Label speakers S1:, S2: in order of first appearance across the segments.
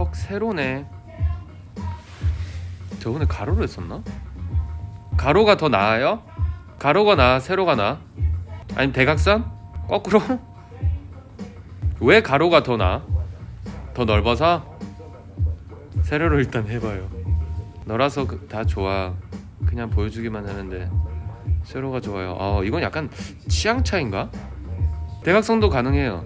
S1: 헉 세로네 저번에 가로로 했었나? 가로가 더 나아요? 가로가 나아 세로가 나아? 아니면 대각선? 거꾸로? 왜 가로가 더 나아? 더 넓어서? 세로로 일단 해봐요 너라서 그- 다 좋아 그냥 보여주기만 하는데 세로가 좋아요 어 이건 약간 취향 차인가? 대각선도 가능해요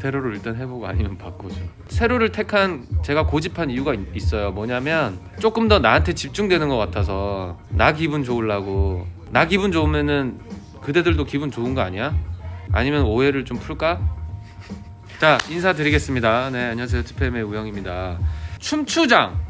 S1: 세로를 일단 해보고 아니면 바꾸죠. 세로를 택한 제가 고집한 이유가 있- 있어요. 뭐냐면 조금 더 나한테 집중되는 것 같아서 나 기분 좋으려고. 나 기분 좋으면은 그대들도 기분 좋은 거 아니야? 아니면 오해를 좀 풀까? 자 인사드리겠습니다. 네 안녕하세요. 투팸의 우영입니다. 춤추장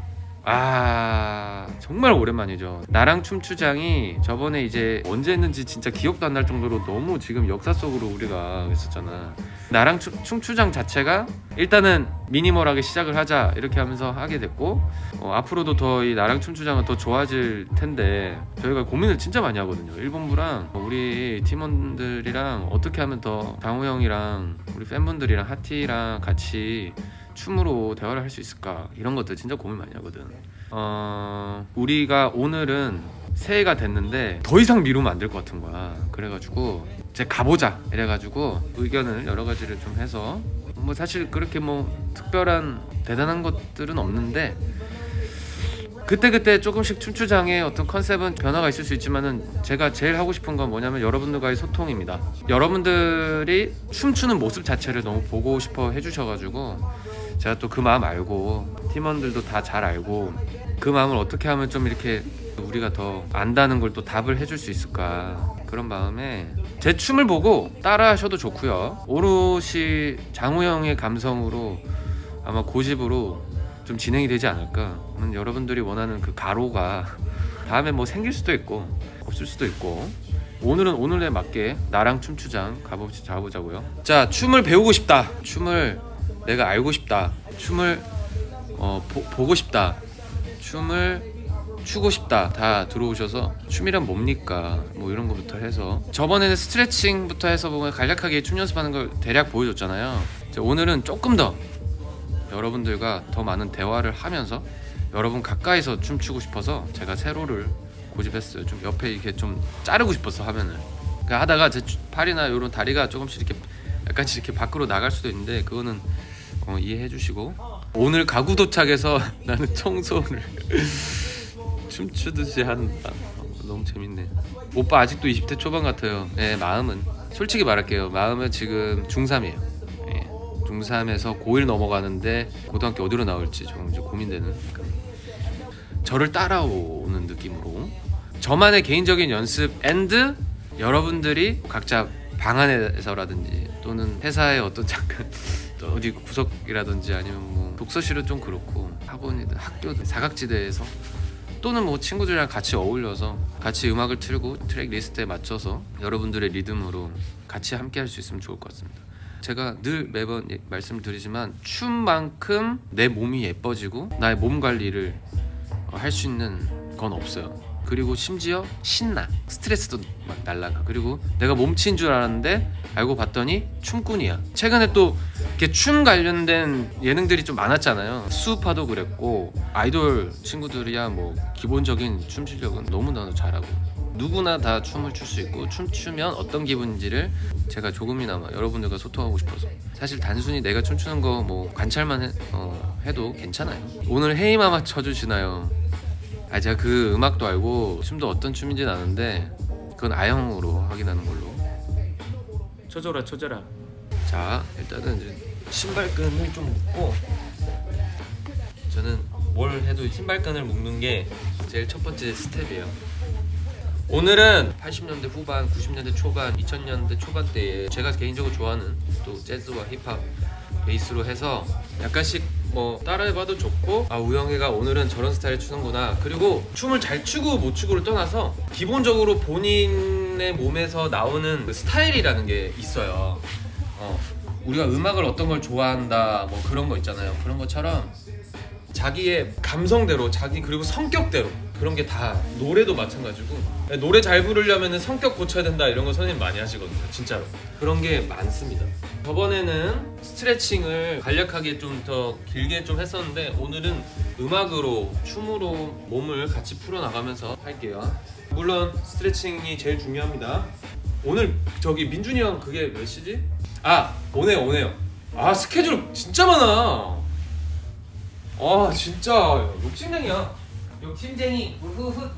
S1: 아 정말 오랜만이죠. 나랑 춤추장이 저번에 이제 언제 했는지 진짜 기억도 안 날 정도로 너무 지금 역사 속으로 우리가 했었잖아. 나랑 춤, 춤추장 자체가 일단은 미니멀하게 시작을 하자 이렇게 하면서 하게 됐고 어, 앞으로도 더 이 나랑 춤추장은 더 좋아질 텐데 저희가 고민을 진짜 많이 하거든요. 일본부랑 우리 팀원들이랑 어떻게 하면 더 장우 형이랑 우리 팬분들이랑 하티랑 같이 춤으로 대화를 할 수 있을까? 이런 것들 진짜 고민 많이 하거든. 어 우리가 오늘은 새해가 됐는데 더 이상 미루면 안 될 것 같은 거야. 그래가지고 이제 가보자 이래가지고 의견을 여러 가지를 좀 해서 뭐 사실 그렇게 뭐 특별한 대단한 것들은 없는데 그때그때 조금씩 춤추장의 어떤 컨셉은 변화가 있을 수 있지만은 제가 제일 하고 싶은 건 뭐냐면 여러분들과의 소통입니다. 여러분들이 춤추는 모습 자체를 너무 보고 싶어 해주셔가지고 제가 또 그 마음 알고 팀원들도 다 잘 알고 그 마음을 어떻게 하면 좀 이렇게 우리가 더 안다는 걸 또 답을 해줄 수 있을까 그런 마음에 제 춤을 보고 따라 하셔도 좋고요. 오롯이 장우 형의 감성으로 아마 고집으로 좀 진행이 되지 않을까. 음, 여러분들이 원하는 그 가로가 다음에 뭐 생길 수도 있고 없을 수도 있고 오늘은 오늘에 맞게 나랑 춤추장 가보자 가보자고요. 자 춤을 배우고 싶다. 춤을 내가 알고 싶다. 춤을 어, 보, 보고 싶다. 춤을 추고 싶다. 다 들어오셔서 춤이란 뭡니까? 뭐 이런 거부터 해서. 저번에는 스트레칭부터 해서 보면 간략하게 춤 연습하는 걸 대략 보여줬잖아요. 오늘은 조금 더 여러분들과 더 많은 대화를 하면서 여러분 가까이서 춤추고 싶어서 제가 세로를 고집했어요. 좀 옆에 이렇게 좀 자르고 싶어서 화면을. 그러니까 하다가 제 추- 팔이나 이런 다리가 조금씩 이렇게 약간씩 이렇게 밖으로 나갈 수도 있는데 그거는 어, 이해해 주시고 오늘 가구 도착해서 나는 청소를 춤추듯이 한다. 어, 너무 재밌네. 오빠 아직도 20대 초반 같아요. 예, 마음은 솔직히 말할게요. 마음은 지금 중3이에요. 예, 중3에서 고1 넘어가는데 고등학교 어디로 나올지 좀 이제 고민되는. 저를 따라오는 느낌으로 저만의 개인적인 연습 앤드 여러분들이 각자 방 안에서라든지 또는 회사의 어떤 잠깐 또 어디 구석이라든지 아니면 뭐 독서실은 좀 그렇고 학원이든 학교든 사각지대에서 또는 뭐 친구들이랑 같이 어울려서 같이 음악을 틀고 트랙 리스트에 맞춰서 여러분들의 리듬으로 같이 함께 할 수 있으면 좋을 것 같습니다. 제가 늘 매번 예- 말씀드리지만 춤만큼 내 몸이 예뻐지고 나의 몸 관리를 어, 할수 있는 건 없어요. 그리고 심지어 신나 스트레스도 막 날라가. 그리고 내가 몸치인 줄 알았는데 알고 봤더니 춤꾼이야. 최근에 또 이렇게 춤 관련된 예능들이 좀 많았잖아요. 수우파도 그랬고 아이돌 친구들이야 뭐 기본적인 춤 실력은 너무나도 잘하고 누구나 다 춤을 출 수 있고 춤추면 어떤 기분인지를 제가 조금이나마 여러분들과 소통하고 싶어서. 사실 단순히 내가 춤추는 거 뭐 관찰만 해, 어, 해도 괜찮아요. 오늘 헤이마마 쳐주시나요? 아 제가 그 음악도 알고 춤도 어떤 춤인지는 아는데 그건 아영으로 확인하는 걸로.
S2: 쳐줘라 쳐줘라.
S1: 자 일단은 이제 신발끈을 좀 묶고 저는 뭘 해도 신발끈을 묶는 게 제일 첫 번째 스텝이에요. 오늘은 80년대 후반, 90년대 초반, 2000년대 초반대에 제가 개인적으로 좋아하는 또 재즈와 힙합 베이스로 해서 약간씩 뭐 따라해봐도 좋고. 아 우영이가 오늘은 저런 스타일 추는구나. 그리고 춤을 잘 추고 못 추고를 떠나서 기본적으로 본인의 몸에서 나오는 그 스타일이라는 게 있어요. 어, 우리가 음악을 어떤 걸 좋아한다 뭐 그런 거 있잖아요. 그런 것처럼 자기의 감성대로 자기 그리고 성격대로 그런 게 다 노래도 마찬가지고 노래 잘 부르려면 성격 고쳐야 된다 이런 거 선생님 많이 하시거든요 진짜로. 그런 게 많습니다. 저번에는 스트레칭을 간략하게 좀 더 길게 좀 했었는데 오늘은 음악으로 춤으로 몸을 같이 풀어나가면서 할게요. 물론 스트레칭이 제일 중요합니다. 오늘 저기 민준이 형 그게 몇 시지? 아 오네요 오네요. 아 스케줄 진짜 많아 아 진짜. 욕심쟁이야. 욕심쟁이. 우후후.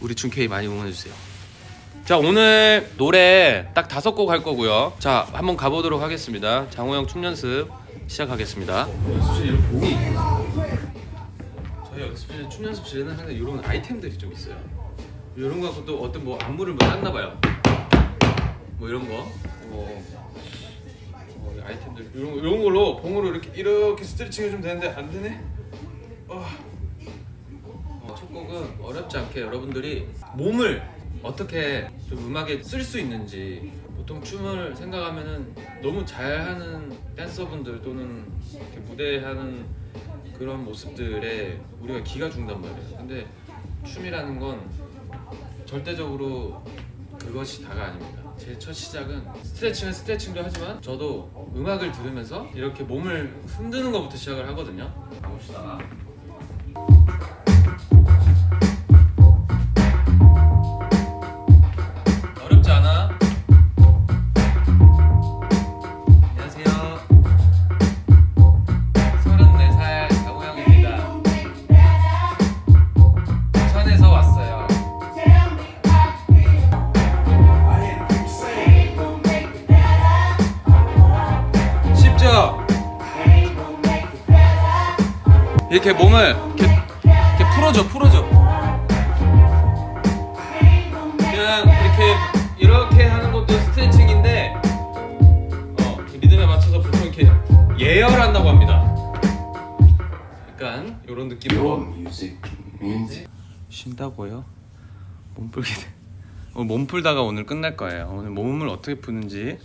S1: 우리 준케이 많이 응원해주세요. 자 오늘 노래 딱 다섯 곡 할 거고요. 자 한번 가보도록 하겠습니다. 장호영 춤 연습 시작하겠습니다. 연습실 이런 봉이 저희 연습실 춤 연습실에는 항상 이런 아이템들이 좀 있어요. 이런 거 갖고 또 어떤 뭐 안무를 뭐 땄나 봐요. 뭐 이런 거. 어, 어, 이런 거 이런 걸로 봉으로 이렇게 이렇게 스트레칭 해주면 되는데 안 되네. 어. 어, 첫 곡은 어렵지 않게 여러분들이 몸을 어떻게 좀 음악에 쓸 수 있는지 보통 춤을 생각하면은 너무 잘하는 댄서분들 또는 이렇게 무대하는 그런 모습들에 우리가 기가 죽단 말이에요. 근데 춤이라는 건 절대적으로 그것이 다가 아닙니다. 제 첫 시작은 스트레칭은 스트레칭도 하지만 저도 음악을 들으면서 이렇게 몸을 흔드는 것부터 시작을 하거든요. 가봅시다. 이렇게 몸을 이렇게, 이렇게 풀어줘, 풀어줘. 그냥 이렇게 이렇게 하는 것도 스트레칭인데, 어, 이 리듬에 맞춰서 보통 이렇게 예열한다고 합니다. 약간 이런 느낌으로. 쉰다고요? 몸 풀기 오늘 몸 풀다가 오늘 끝날 거예요. 오늘 몸을 어떻게 푸는지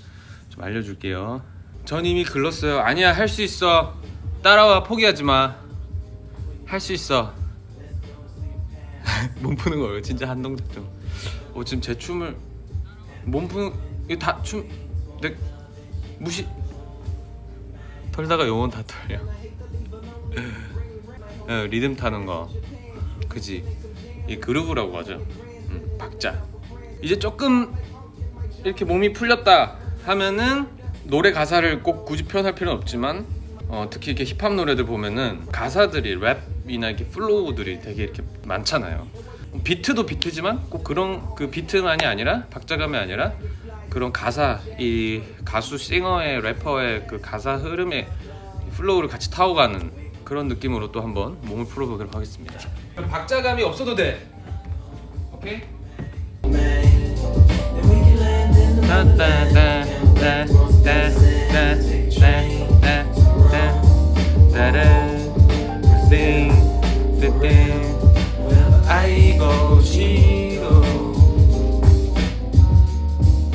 S1: 좀 알려줄게요. 전 이미 글렀어요. 아니야 할 수 있어. 따라와 포기하지 마. 할 수 있어. 몸 푸는 거예요. 진짜 한 동작 좀. 어 지금 제 춤을 몸 푸는 이거 다 춤. 내 무시. 털다가 영혼 다 털려. 어, 리듬 타는 거. 그지 이 그루브라고 하죠 음, 박자 이제 조금 이렇게 몸이 풀렸다 하면은 노래 가사를 꼭 굳이 표현할 필요는 없지만 어, 특히 이렇게 힙합 노래들 보면은 가사들이 랩 이나 이렇게 플로우들이 되게 이렇게 많잖아요 비트도 비트지만 꼭 그런 그 비트만이 아니라 박자감이 아니라 그런 가사 이 가수 싱어의 래퍼의 그 가사 흐름의 플로우를 같이 타고 가는 그런 느낌으로 또 한번 몸을 풀어보도록 하겠습니다. 박자감이 없어도 돼. 오케이? 아이고 싫어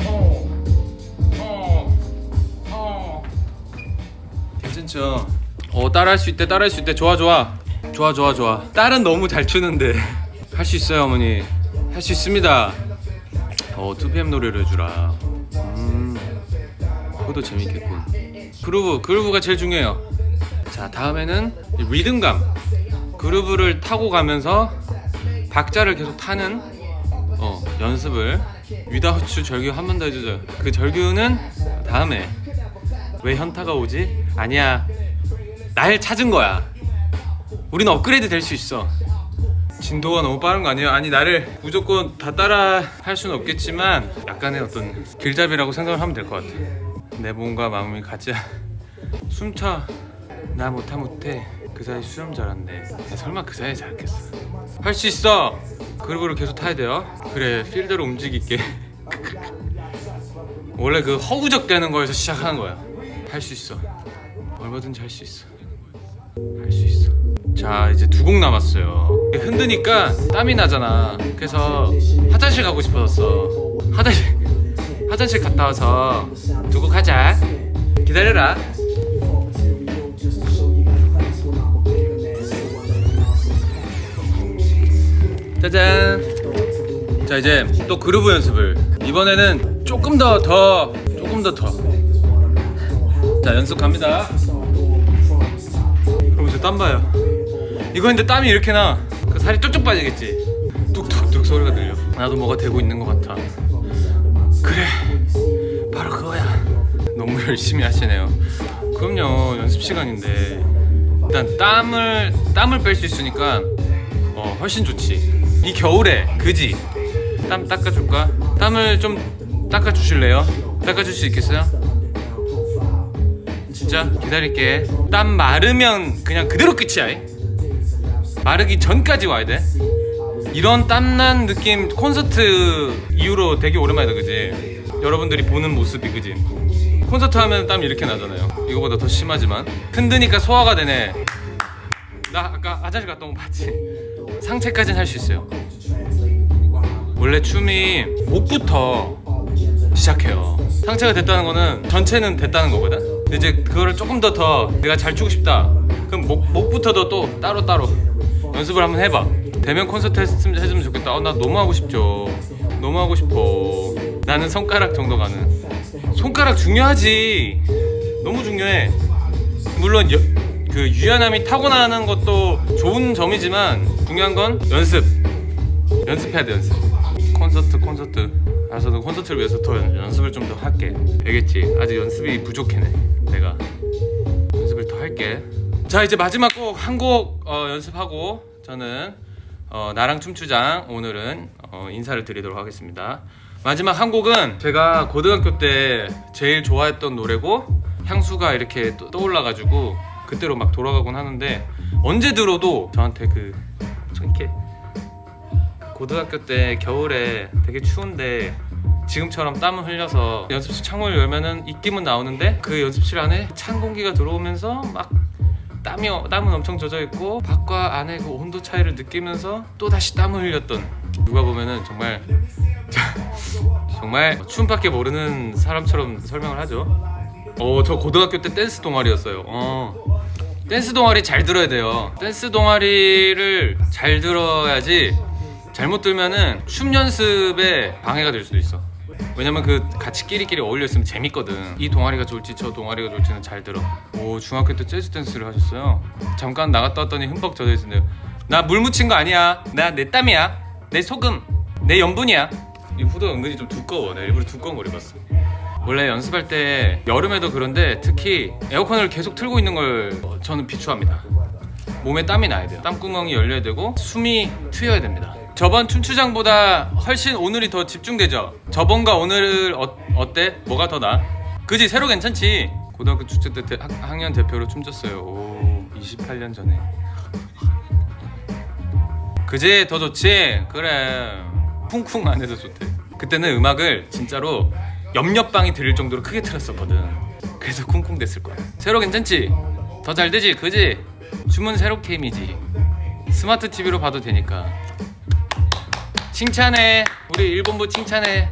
S1: 어, 어, 어. 괜찮죠? 어 따라할 수 있대 따라할 수 있대. 좋아 좋아. 좋아 좋아 좋아. 딸은 너무 잘 추는데. 할 수 있어요 어머니. 할 수 있습니다. 어 2PM 노래를 해주라. 음 그것도 재밌겠군. 그루브 그루브가 제일 중요해요 자 다음에는 이 리듬감. 그루브를 타고 가면서 박자를 계속 타는 어 연습을. 위다우츠 절규 한 번 더 해주죠 그 절규는 다음에. 왜 현타가 오지? 아니야. 날 찾은 거야. 우리는 업그레이드 될 수 있어. 진도가 너무 빠른 거 아니야? 아니 나를 무조건 다 따라 할 수는 없겠지만 약간의 어떤 길잡이라고 생각을 하면 될 것 같아. 내 몸과 마음이 같이 숨차 나 못하 못해. 그 사이 수염 야, 설마 그 사이에 자랐겠어. 할 수 있어! 그루브를 계속 타야 돼요. 그래 필드로 움직일게. 원래 그 허우적대는 거에서 시작하는 거야. 할 수 있어. 얼마든지 할 수 있어. 할 수 있어. 자 이제 두 곡 남았어요. 흔드니까 땀이 나잖아. 그래서 화장실 가고 싶어졌어. 화장실 화장실 갔다 와서 두 곡 하자. 기다려라 짜잔. 자 이제 또 그루브 연습을 이번에는 조금 더 더 조금 더 더. 자 연습 갑니다. 그럼 이제 땀 봐요. 이거 근데 땀이 이렇게 나. 그 살이 쭉쭉 빠지겠지. 뚝뚝뚝 소리가 들려. 나도 뭐가 되고 있는 것 같아. 그래, 바로 그거야. 너무 열심히 하시네요. 그럼요, 연습 시간인데 일단 땀을 땀을 뺄 수 있으니까 어, 훨씬 좋지. 이 겨울에 그지? 땀 닦아줄까? 땀을 좀 닦아주실래요? 닦아줄 수 있겠어요? 진짜 기다릴게. 땀 마르면 그냥 그대로 끝이야. 이. 마르기 전까지 와야 돼. 이런 땀난 느낌 콘서트 이후로 되게 오랜만이다, 그지? 여러분들이 보는 모습이 그지? 콘서트 하면 땀 이렇게 나잖아요. 이거보다 더 심하지만 흔드니까 소화가 되네. 나 아까 화장실 갔다 온 거 봤지? 상체까지는 할 수 있어요. 원래 춤이 목부터 시작해요. 상체가 됐다는 거는 전체는 됐다는 거거든. 근데 이제 그거를 조금 더 더 내가 잘 추고 싶다. 그럼 목 목부터도 또 따로 따로 연습을 한번 해봐. 대면 콘서트 했으면, 했으면 좋겠다. 어, 나 너무 하고 싶죠. 너무 하고 싶어. 나는 손가락 정도 가는. 손가락 중요하지. 너무 중요해. 물론 여- 그 유연함이 타고나는 것도 좋은 점이지만 중요한 건 연습. 연습해야 돼 연습. 콘서트 콘서트. 알아서 콘서트를 위해서 더 연- 연습을 좀 더 할게. 알겠지? 아직 연습이 부족해네. 내가 연습을 더 할게. 자 이제 마지막 곡한곡 어, 연습하고 저는 어, 나랑 춤추장 오늘은 어, 인사를 드리도록 하겠습니다. 마지막 한 곡은 제가 고등학교 때 제일 좋아했던 노래고 향수가 이렇게 또- 떠올라가지고 그때로 막 돌아가곤 하는데 언제 들어도 저한테 그 이렇게 고등학교 때 겨울에 되게 추운데 지금처럼 땀을 흘려서 연습실 창문을 열면은 입김은 나오는데 그 연습실 안에 찬 공기가 들어오면서 막 땀이 어- 땀은 엄청 젖어 있고 밖과 안의 그 온도 차이를 느끼면서 또 다시 땀을 흘렸던 누가 보면은 정말 정말 춤밖에 모르는 사람처럼 설명을 하죠. 어, 저 고등학교 때 댄스 동아리였어요. 어. 댄스 동아리 잘 들어야 돼요. 댄스 동아리를 잘 들어야지 잘못 들면은 춤 연습에 방해가 될 수도 있어. 왜냐면 그 같이 끼리끼리 어울려 있으면 재밌거든. 이 동아리가 좋을지 저 동아리가 좋을지는 잘 들어. 오 중학교 때 재즈 댄스를 하셨어요. 잠깐 나갔다 왔더니 흠뻑 젖어 있는데 나 물 묻힌 거 아니야. 나 내 땀이야. 내 소금. 내 염분이야. 이 후드 은근히 좀 두꺼워. 내가 일부러 두꺼운 걸 입었어. 원래 연습할 때 여름에도 그런데 특히 에어컨을 계속 틀고 있는 걸 어, 저는 비추합니다. 몸에 땀이 나야 돼요. 땀구멍이 열려야 되고 숨이 트여야 됩니다. 저번 춤추장보다 훨씬 오늘이 더 집중되죠. 저번과 오늘 어, 어때? 뭐가 더 나? 그지 새로 괜찮지? 고등학교 축제 때 대- 학, 학년 대표로 춤췄어요. 오 28년 전에. 그지 더 좋지? 그래. 쿵쿵 안 해서 좋대. 그때는 음악을 진짜로 옆옆방이 들릴 정도로 크게 틀었었거든. 그래서 쿵쿵 됐을 거야. 새로 괜찮지? 더 잘 되지? 그지? 춤은 새로 캠이지. 스마트 TV로 봐도 되니까. 칭찬해. 우리 일본부 칭찬해.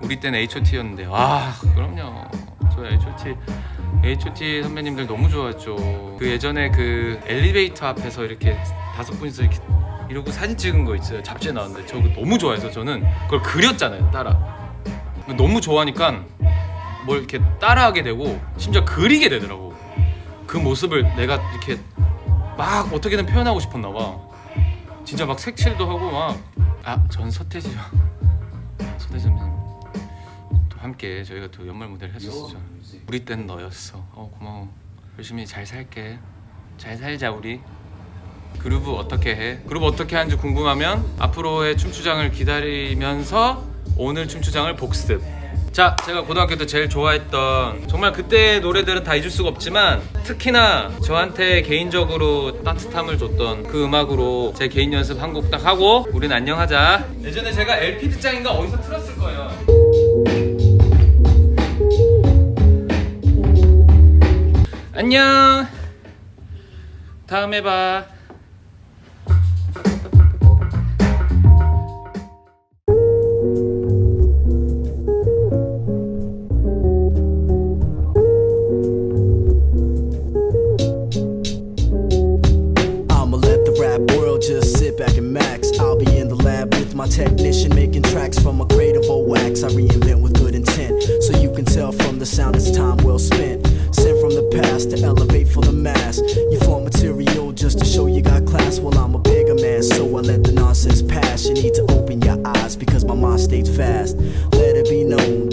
S1: 우리 때는 H.O.T.였는데 와 그럼요. 저 H.O.T. H.O.T 선배님들 너무 좋아했죠. 그 예전에 그 엘리베이터 앞에서 이렇게 다섯 분이서 이렇게 이러고 사진 찍은 거 있어요. 잡지에 나왔는데 저 그거 너무 좋아해서 저는 그걸 그렸잖아요. 따라. 너무 좋아하니까 뭘 이렇게 따라하게 되고 심지어 그리게 되더라고. 그 모습을 내가 이렇게 막 어떻게든 표현하고 싶었나 봐. 진짜 막 색칠도 하고 막. 아, 전 서태지요. 서태지 선배님. 또 함께 저희가 또 연말 무대를 했었죠. 우리 땐 너였어. 어 고마워. 열심히 잘 살게. 잘 살자 우리. 그루브 어떻게 해? 그루브 어떻게 하는지 궁금하면 앞으로의 춤추장을 기다리면서 오늘 춤추장을 복습. 자, 제가 고등학교 때 제일 좋아했던 정말 그때 노래들은 다 잊을 수가 없지만 특히나 저한테 개인적으로 따뜻함을 줬던 그 음악으로 제 개인 연습 한 곡 딱 하고 우린 안녕하자. 예전에 제가 LP 듣장인가 어디서 틀었을 거예요. 안녕. 다음에 봐.